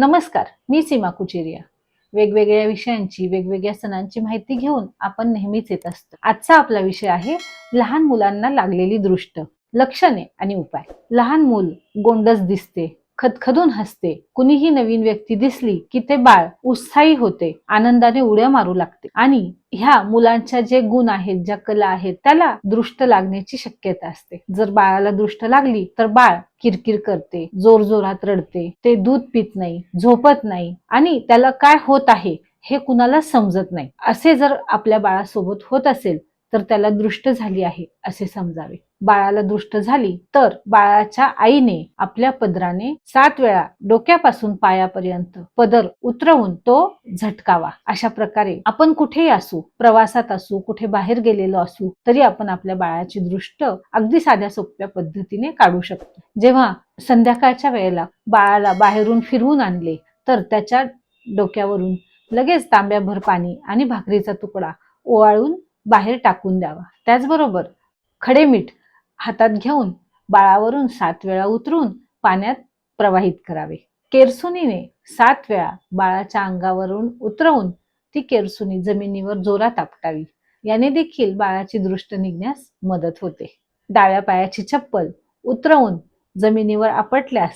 नमस्कार मी सीमा कुचेरिया. वेगवेगळ्या विषयांची वेगवेगळ्या सणांची माहिती घेऊन आपण नेहमीच येत असतो. आजचा आपला विषय आहे लहान मुलांना लागलेली दृष्ट लक्षणे आणि उपाय. लहान मूल गोंडस दिसते खदखदून हसते. कुणीही नवीन व्यक्ती दिसली की ते बाळ उत्साही होते आनंदाने उड्या मारू लागते. आणि ह्या मुलांच्या जे गुण आहेत ज्या कला आहेत त्याला दृष्ट लागण्याची शक्यता असते. जर बाळाला दृष्ट लागली तर बाळ किरकिर करते जोर जोरात रडते ते दूध पित नाही झोपत नाही आणि त्याला काय होत आहे हे कुणाला समजत नाही. असे जर आपल्या बाळासोबत होत असेल तर त्याला दृष्ट झाली आहे असे समजावे. बाळाला दृष्ट झाली तर बाळाच्या आईने आपल्या पदराने सात वेळा डोक्यापासून पायापर्यंत पदर उतरवून तो झटकावा. अशा प्रकारे आपण कुठेही असू प्रवासात असू कुठे बाहेर गेलेलो असू तरी आपण आपल्या बाळाची दृष्ट अगदी साध्या सोप्या पद्धतीने काढू शकतो. जेव्हा संध्याकाळच्या वेळेला बाळाला बाहेरून फिरवून आणले तर त्याच्या डोक्यावरून लगेच तांब्याभर पाणी आणि भाकरीचा तुकडा ओवाळून बाहेर टाकून द्यावा. त्याचबरोबर खडे मीठ हातात घेऊन बाळावरून सात वेळा उतरून पाण्यात प्रवाहित करावे. केरसुनीने सात वेळा बाळाच्या अंगावरून उतरवून ती केरसुनी जमिनीवर जोरात आपटावी. याने देखील बाळाची दृष्ट निघण्यास मदत होते. डाव्या पायाची चप्पल उतरवून जमिनीवर आपटल्यास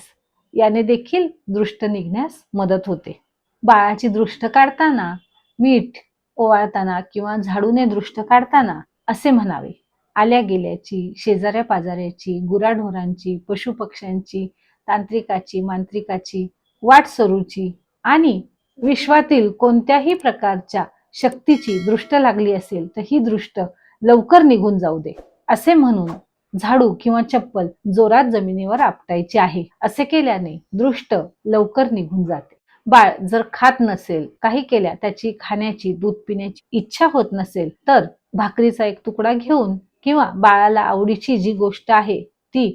याने देखील दृष्ट निघण्यास मदत होते. बाळाची दृष्ट काढताना मीठ ओवाळताना किंवा झाडूने दृष्ट काढताना असे म्हणावे. आल्या गेल्याची शेजाऱ्या पाजाऱ्याची गुराढोरांची पशुपक्ष्यांची तांत्रिकाची मांत्रिकाची वाट सरूची आणि विश्वातील कोणत्याही प्रकारच्या शक्तीची दृष्ट लागली असेल तर ही दृष्ट लवकर निघून जाऊ दे असे म्हणून झाडू किंवा चप्पल जोरात जमिनीवर आपटायची आहे. असे केल्याने दृष्ट लवकर निघून जाते. बाळ जर खात नसेल काही केल्या त्याची खाण्याची दूध पिण्याची इच्छा होत नसेल तर भाकरीचा एक तुकडा घेऊन किंवा बाळाला आवडीची जी गोष्ट आहे ती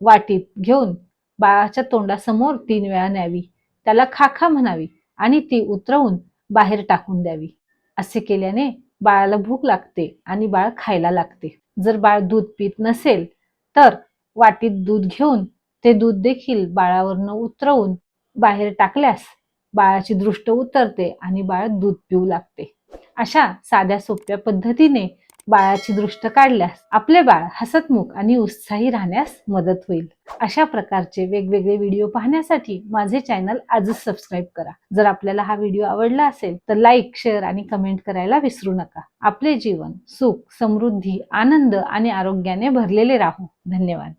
वाटीत घेऊन बाळाच्या तोंडासमोर तीन वेळा न्यावी. त्याला खाखा म्हणावी आणि ती उतरवून बाहेर टाकून द्यावी. असे केल्याने बाळाला भूक लागते आणि बाळ खायला लागते. जर बाळ दूध पित नसेल तर वाटीत दूध घेऊन ते दूध देखील बाळावरनं उतरवून बाहेर टाकल्यास बाळाची दृष्ट उतरते आणि बाळ दूध पिऊ लागते. अशा साध्या सोप्या पद्धतीने बाळाची दृष्ट काढल्यास आपले बाळ हसतमुख आणि उत्साही राहण्यास मदत होईल. अशा प्रकारचे वेगवेगळे व्हिडिओ पाहण्यासाठी माझे चॅनल आजच सबस्क्राईब करा. जर आपल्याला हा व्हिडिओ आवडला असेल तर लाईक शेअर आणि कमेंट करायला विसरू नका. आपले जीवन सुख समृद्धी आनंद आणि आरोग्याने भरलेले राहू. धन्यवाद.